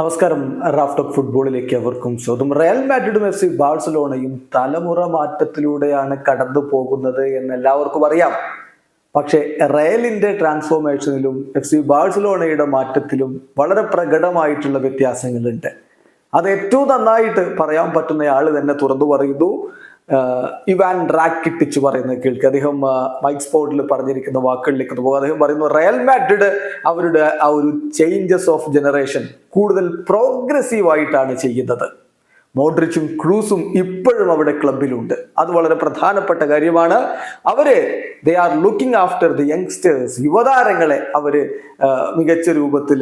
നമസ്കാരം. റാഫ്റ്റോക്ക് ഫുട്ബോളിലേക്ക് അവർക്കും സ്വാഗതം. റയൽ മാഡ്രിഡും എഫ് സി ബാഴ്സലോണയും തലമുറ മാറ്റത്തിലൂടെയാണ് കടന്നു പോകുന്നത് എന്ന് എല്ലാവർക്കും അറിയാം. പക്ഷേ റയലിന്റെ ട്രാൻസ്ഫോർമേഷനിലും എഫ് സി ബാഴ്സലോണയുടെ മാറ്റത്തിലും വളരെ പ്രകടമായിട്ടുള്ള വ്യത്യാസങ്ങളുണ്ട്. അത് ഏറ്റവും നന്നായിട്ട് പറയാൻ പറ്റുന്ന ആൾ തന്നെ തുറന്നു പറയുന്നു. ഇവാൻ റാക്കിട്ടിച്ച് പറയുന്നത് കേൾക്കുക അദ്ദേഹം മൈക്ക് സ്പോർട്ടിൽ പറഞ്ഞിരിക്കുന്ന വാക്കുകളിലേക്ക് പോകുക പോകും. അദ്ദേഹം പറയുന്നു റയൽ മാഡ്രിഡ് അവരുടെ ആ ഒരു ചേഞ്ചസ് ഓഫ് ജനറേഷൻ കൂടുതൽ പ്രോഗ്രസീവ് ആയിട്ടാണ് ചെയ്യുന്നത്. മോഡ്രിച്ചും ക്രൂസും ഇപ്പോഴും അവിടെ ക്ലബിലുണ്ട് അത് വളരെ പ്രധാനപ്പെട്ട കാര്യമാണ്. അവർ they are looking after the youngsters യുവതാരങ്ങളെ അവർ മികച്ച രൂപത്തിൽ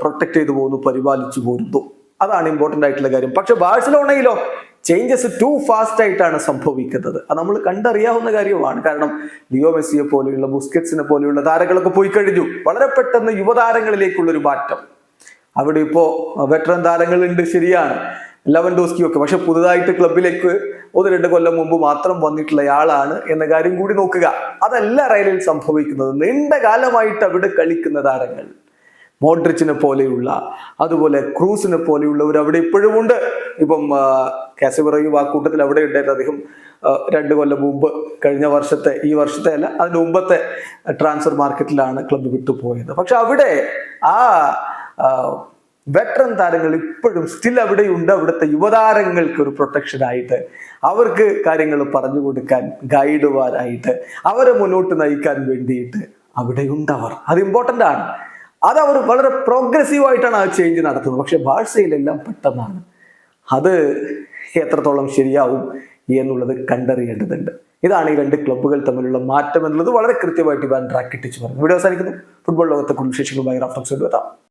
പ്രൊട്ടക്ട് ചെയ്തു പോകുന്നു പരിപാലിച്ചു പോരുന്നു അതാണ് ഇമ്പോർട്ടന്റ് ആയിട്ടുള്ള കാര്യം. പക്ഷെ ബാഴ്സലോണയിലോ ചേഞ്ചസ് ടു ഫാസ്റ്റ് ആയിട്ടാണ് സംഭവിക്കുന്നത്. അത് നമ്മൾ കണ്ടറിയാവുന്ന കാര്യമാണ് കാരണം ലിയോ മെസ്സിയെ പോലെയുള്ള ബുസ്കറ്റ്സിനെ പോലെയുള്ള താരങ്ങളൊക്കെ പോയി കഴിഞ്ഞു. വളരെ പെട്ടെന്ന് യുവതാരങ്ങളിലേക്കുള്ള ഒരു മാറ്റം. അവിടെ ഇപ്പോ വെറ്ററൻ താരങ്ങളുണ്ട് ശരിയാണ്. ലവൻഡോസ്കി ഒക്കെ പക്ഷെ പുതുതായിട്ട് ക്ലബിലേക്ക് ഒന്ന് രണ്ട് കൊല്ലം മുമ്പ് മാത്രം വന്നിട്ടുള്ള ആളാണ് എന്ന കാര്യം കൂടി നോക്കുക. അതല്ല റയലിൽ സംഭവിക്കുന്നത്. നീണ്ട കാലമായിട്ട് അവിടെ കളിക്കുന്ന താരങ്ങൾ. മോഡ്രിച്ചിനെ പോലെയുള്ള അതുപോലെ ക്രൂസിനെ പോലെയുള്ളവർ അവിടെ ഇപ്പോഴും ഉണ്ട്. ഇപ്പം കാസിബറയും ആ കൂട്ടത്തിൽ അവിടെ ഉണ്ടായിരുന്നു അദ്ദേഹം രണ്ട് കൊല്ലം മുമ്പ്. കഴിഞ്ഞ വർഷത്തെ ഈ വർഷത്തെ അല്ല അതിന് മുമ്പത്തെ ട്രാൻസ്ഫർ മാർക്കറ്റിലാണ് ക്ലബ്ബ് വിട്ടുപോയത്. പക്ഷെ അവിടെ ആ വെറ്ററൻ താരങ്ങൾ ഇപ്പോഴും സ്റ്റിൽ അവിടെയുണ്ട്. അവിടുത്തെ യുവതാരങ്ങൾക്ക് ഒരു പ്രൊട്ടക്ഷൻ ആയിട്ട് അവർക്ക് കാര്യങ്ങൾ പറഞ്ഞു കൊടുക്കാൻ ഗൈഡുമാരായിട്ട് അവരെ മുന്നോട്ട് നയിക്കാൻ വേണ്ടിയിട്ട് അവിടെയുണ്ടവർ അത് ഇമ്പോർട്ടന്റ് ആണ്. അത് അവർ വളരെ പ്രോഗ്രസീവ് ആയിട്ടാണ് ആ ചേഞ്ച് നടത്തുന്നത്. പക്ഷെ ഭാഷയിലെല്ലാം പെട്ടെന്നാണ് അത് എത്രത്തോളം ശരിയാവും എന്നുള്ളത് കണ്ടറിയേണ്ടതുണ്ട്. ഇതാണ് ഈ രണ്ട് ക്ലബ്ബുകൾ തമ്മിലുള്ള മാറ്റം എന്നുള്ളത് വളരെ കൃത്യമായിട്ട് ഇവാൻ ട്രാക്കിട്ടിച്ച് പറഞ്ഞു. വീഡിയോ അവസാനിക്കുന്നു. ഫുട്ബോൾ ലോകത്തെ കുടുംബ വിശേഷങ്ങളുമായി റഫറൻസ് എത്താം